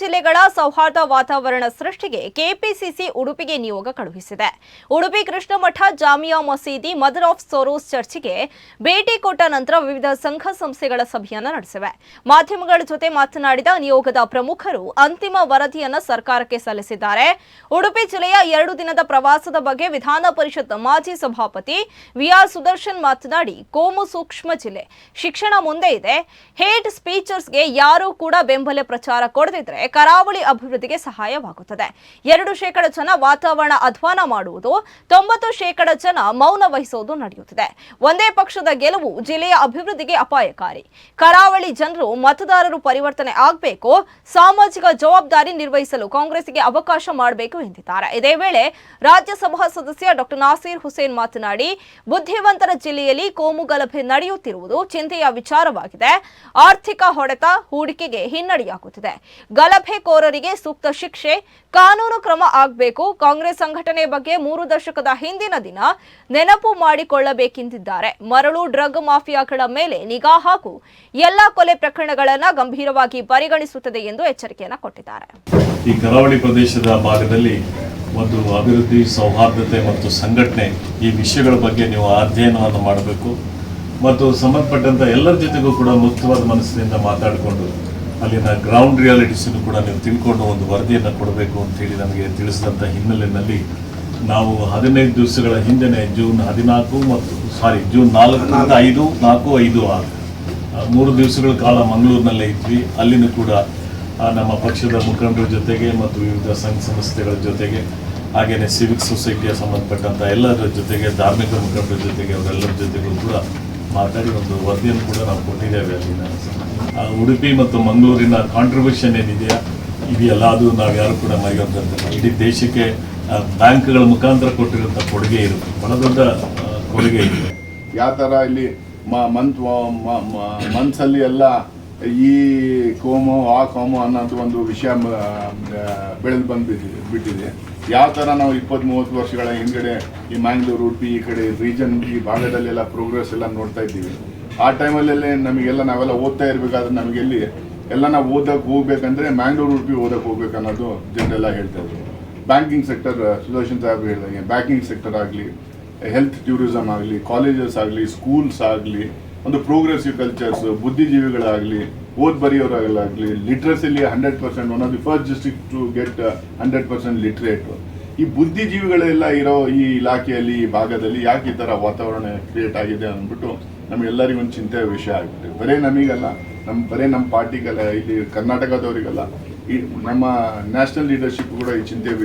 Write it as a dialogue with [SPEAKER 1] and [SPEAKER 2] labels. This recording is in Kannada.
[SPEAKER 1] ಜಿಲ್ಲೆಗಳ ಸೌಹಾರ್ದ ವಾತಾವರಣ ಸೃಷ್ಟಿಗೆ ಕೆಪಿಸಿಸಿ ಉಡುಪಿಗೆ ನಿಯೋಗ ಕಳುಹಿಸಿದೆ. ಉಡುಪಿ ಕೃಷ್ಣಮಠ ಜಾಮಿಯಾ ಮಸೀದಿ, ಮದರ್ ಆಫ್ ಸೋರೋಸ್ ಚರ್ಚ್ಗೆ ಭೇಟಿ ಕೊಟ್ಟ ನಂತರ ವಿವಿಧ ಸಂಘ ಸಂಸ್ಥೆಗಳ ಸಭೆಯನ್ನ ನಡೆಸಿವೆ. ಮಾಧ್ಯಮಗಳ ಜೊತೆ ಮಾತನಾಡಿದ ನಿಯೋಗದ ಪ್ರಮುಖರು ಅಂತಿಮ ವರದಿಯನ್ನ ಸರ್ಕಾರಕ್ಕೆ ಸಲ್ಲಿಸಿದ್ದಾರೆ. ಉಡುಪಿ ಜಿಲ್ಲೆಯ ಎರಡು ದಿನದ ಪ್ರವಾಸದ ಬಗ್ಗೆ ವಿಧಾನ ಪರಿಷತ್ ಮಾಜಿ ಸಭಾಪತಿ ವಿಆರ್ ಸುದರ್ಶನ್ ಮಾತನಾಡಿ, ಕೋಮು ಸೂಕ್ಷ್ಮ ಜಿಲ್ಲೆ. ಶಿಕ್ಷಣ ಮುಂದೆ ಇದೆ. ಹೇಟ್ ಸ್ಪೀಚರ್ಸ್ಗೆ ಯಾರೂ ಕೂಡ ಬೆಂಬಲ ಪ್ರಚಾರ ಕೊಡದಿದ್ರೆ ಕರಾವಳಿ ಅಭಿವೃದ್ಧಿಗೆ ಸಹಾಯವಾಗುತ್ತದೆ. ಎರಡು ಶೇಕಡ ಜನ ವಾತಾವರಣ ಅಧ್ವಾನ ಮಾಡುವುದು, ತೊಂಬತ್ತು ಶೇಕಡ ಜನ ಮೌನ ವಹಿಸುವುದು ನಡೆಯುತ್ತಿದೆ. ಒಂದೇ ಪಕ್ಷದ ಗೆಲುವು ಜಿಲ್ಲೆಯ ಅಭಿವೃದ್ಧಿಗೆ ಅಪಾಯಕಾರಿ. ಕರಾವಳಿ ಜನರು ಮತದಾರರು ಪರಿವರ್ತನೆ ಆಗಬೇಕು, ಸಾಮಾಜಿಕ ಜವಾಬ್ದಾರಿ ನಿರ್ವಹಿಸಲು ಕಾಂಗ್ರೆಸ್ಗೆ ಅವಕಾಶ ಮಾಡಬೇಕು ಎಂದಿದ್ದಾರೆ. ಇದೇ ವೇಳೆ ರಾಜ್ಯಸಭಾ ಸದಸ್ಯ ಡಾಕ್ಟರ್ ನಾಸೀರ್ ಹುಸೇನ್ ಮಾತನಾಡಿ, ಬುದ್ಧಿವಂತರ ಜಿಲ್ಲೆಯಲ್ಲಿ ಕೋಮು ಗಲಭೆ ನಡೆಯುತ್ತಿರುವುದು ಚಿಂತೆಯ ವಿಚಾರವಾಗಿದೆ. ಆರ್ಥಿಕ ಹೊಡೆತ ಹೂಡಿಕೆಗೆ ಹಿನ್ನಡೆಯಾಗುತ್ತಿದೆ. ಗಲಭೆಕೋರರಿಗೆ ಸೂಕ್ತ ಶಿಕ್ಷೆ, ಕಾನೂನು ಕ್ರಮ ಆಗಬೇಕು. ಕಾಂಗ್ರೆಸ್ ಸಂಘಟನೆ ಬಗ್ಗೆ ಮೂರು ದಶಕದ ಹಿಂದಿನ ದಿನ ನೆನಪು ಮಾಡಿಕೊಳ್ಳಬೇಕೆಂದಿದ್ದಾರೆ. ಮರಳು, ಡ್ರಗ್ ಮಾಫಿಯಾಗಳ ಮೇಲೆ ನಿಗಾ ಹಾಗೂ ಎಲ್ಲ ಕೊಲೆ ಪ್ರಕರಣಗಳನ್ನು ಗಂಭೀರವಾಗಿ ಪರಿಗಣಿಸುತ್ತದೆ ಎಂದು ಎಚ್ಚರಿಕೆಯನ್ನು ಕೊಟ್ಟಿದ್ದಾರೆ.
[SPEAKER 2] ಈ ಕರಾವಳಿ ಪ್ರದೇಶದ ಭಾಗದಲ್ಲಿ ಒಂದು ಅಭಿವೃದ್ಧಿ, ಸೌಹಾರ್ದತೆ ಮತ್ತು ಸಂಘಟನೆ ಈ ವಿಷಯಗಳ ಬಗ್ಗೆ ನೀವು ಅಧ್ಯಯನವನ್ನು ಮಾಡಬೇಕು. ಮತ್ತು ಸಂಬಂಧಪಟ್ಟಂತ ಎಲ್ಲರ ಜೊತೆಗೂ ಕೂಡ ಮುಕ್ತವಾದ ಮನಸ್ಸಿನಿಂದ ಮಾತಾಡಿಕೊಂಡು ಅಲ್ಲಿನ ಗ್ರೌಂಡ್ ರಿಯಾಲಿಟೀಸನ್ನು ಕೂಡ ನೀವು ತಿಳ್ಕೊಂಡು ಒಂದು ವರದಿಯನ್ನು ಕೊಡಬೇಕು ಅಂತೇಳಿ ನಮಗೆ ತಿಳಿಸಿದಂಥ ಹಿನ್ನೆಲೆಯಲ್ಲಿ ನಾವು ಹದಿನೈದು ದಿವಸಗಳ ಹಿಂದೆನೆ ಜೂನ್ ಹದಿನಾಲ್ಕು ಮತ್ತು ಸಾರಿ ಜೂನ್ ನಾಲ್ಕರಿಂದ ಐದು, ನಾಲ್ಕು, ಐದು ಆರು ಮೂರು ದಿವಸಗಳ ಕಾಲ ಮಂಗಳೂರಿನಲ್ಲೇ ಇದ್ವಿ. ಅಲ್ಲಿನೂ ಕೂಡ ನಮ್ಮ ಪಕ್ಷದ ಮುಖಂಡರ ಜೊತೆಗೆ ಮತ್ತು ವಿವಿಧ ಸಂಘ ಸಂಸ್ಥೆಗಳ ಜೊತೆಗೆ ಹಾಗೆಯೇ ಸಿವಿಕ್ ಸೊಸೈಟಿಯ ಸಂಬಂಧಪಟ್ಟಂಥ ಎಲ್ಲರ ಜೊತೆಗೆ, ಧಾರ್ಮಿಕ ಮುಖಂಡರ ಜೊತೆಗೆ, ಅವರೆಲ್ಲರ ಜೊತೆಗೂ ಕೂಡ ಮಾತಾಡಿ ಒಂದು ವರದಿಯನ್ನು ಕೂಡ ನಾವು ಕೊಟ್ಟಿದ್ದೇವೆ ಅಲ್ಲಿನ ಉಡುಪಿ ಮತ್ತು ಮಂಗಳೂರಿನ ಕಾಂಟ್ರಿಬ್ಯೂಷನ್ ಏನಿದೆಯಾ, ಇದೆಯಲ್ಲ, ಅದು ನಾವು ಯಾರು ಕೂಡ ಮರೆಯುವಂಥದ್ದು ಇಡೀ ದೇಶಕ್ಕೆ ಬ್ಯಾಂಕ್ಗಳ ಮುಖಾಂತರ ಕೊಟ್ಟಿರುವಂಥ ಕೊಡುಗೆ ಇರುತ್ತೆ. ಬಹಳ ದೊಡ್ಡ ಕೊಡುಗೆ ಇದೆ.
[SPEAKER 3] ಯಾವ ಥರ ಇಲ್ಲಿ ಮಂತ್ ಮಂತ್ಸಲ್ಲಿ ಎಲ್ಲ ಈ ಕೋಮು, ಆ ಕೋಮು ಅನ್ನೋದು ಒಂದು ವಿಷಯ ಬೆಳೆದು ಬಂದ್ಬಿಟ್ಟಿದೆ ಬಿಟ್ಟಿದೆ. ಯಾವ ಥರ ನಾವು ಇಪ್ಪತ್ತ್ ಮೂವತ್ತು ವರ್ಷಗಳ ಹಿಂದ್ಗಡೆ ಈ ಮ್ಯಾಂಗ್ಳೂರು ಉಡುಪಿ ಈ ಕಡೆ ರೀಜನ್ ಈ ಭಾಗದಲ್ಲೆಲ್ಲ ಪ್ರೋಗ್ರೆಸ್ ಎಲ್ಲ ನೋಡ್ತಾ ಇದ್ದೀವಿ. ಆ ಟೈಮಲ್ಲೆಲ್ಲ ನಮಗೆಲ್ಲ ನಾವೆಲ್ಲ ಓದ್ತಾ ಇರಬೇಕಾದ್ರೆ ನಮಗೆಲ್ಲಿ ಎಲ್ಲ ನಾವು ಓದಕ್ಕೆ ಹೋಗ್ಬೇಕಂದ್ರೆ ಮ್ಯಾಂಗ್ಳೂರು ಉಡುಪಿ ಓದಕ್ಕೆ ಹೋಗ್ಬೇಕು ಅನ್ನೋದು ಜನರೆಲ್ಲ ಹೇಳ್ತಾ ಇದ್ರು. ಬ್ಯಾಂಕಿಂಗ್ ಸೆಕ್ಟರ್ ಸುದರ್ಶನ್ ಸಾಹೇಬ್ ಹೇಳಿದಂಗೆ ಬ್ಯಾಂಕಿಂಗ್ ಸೆಕ್ಟರ್ ಆಗಲಿ ಹೆಲ್ತ್ ಟೂರಿಸಮ್ ಆಗಲಿ ಕಾಲೇಜಸ್ ಆಗಲಿ ಸ್ಕೂಲ್ಸ್ ಆಗಲಿ ಒಂದು ಪ್ರೋಗ್ರೆಸಿವ್ ಕಲ್ಚರ್ಸ್ ಬುದ್ಧಿಜೀವಿಗಳಾಗಲಿ, ಓದ್ ಬರೆಯೋರಾಗಲಾಗಲಿ ಲಿಟ್ರಸಿಲಿ hundred percent one of the first district to get hundred percent literate ಈ ಬುದ್ಧಿಜೀವಿಗಳೆಲ್ಲ ಇರೋ ಈ ಇಲಾಖೆಯಲ್ಲಿ, ಈ ಭಾಗದಲ್ಲಿ ಯಾಕೆ ಈ ಥರ ವಾತಾವರಣ ಕ್ರಿಯೇಟ್ ಆಗಿದೆ ಅಂದ್ಬಿಟ್ಟು ನಮಗೆಲ್ಲರಿಗೂ ಒಂದು ಚಿಂತೆಯ ವಿಷಯ ಆಗ್ಬಿಟ್ಟು ಬರೀ ನಮಗಲ್ಲ ನಮ್ಮ ಬರೀ ನಮ್ಮ ಪಾರ್ಟಿಗಲ್ಲ, ಇಲ್ಲಿ ಕರ್ನಾಟಕದವರಿಗಲ್ಲ. ಈ ನಮ್ಮ ನ್ಯಾಷನಲ್ ಲೀಡರ್ಶಿಪ್ ಕೂಡ ಈ ಚಿಂತೆಯ ವಿಷಯ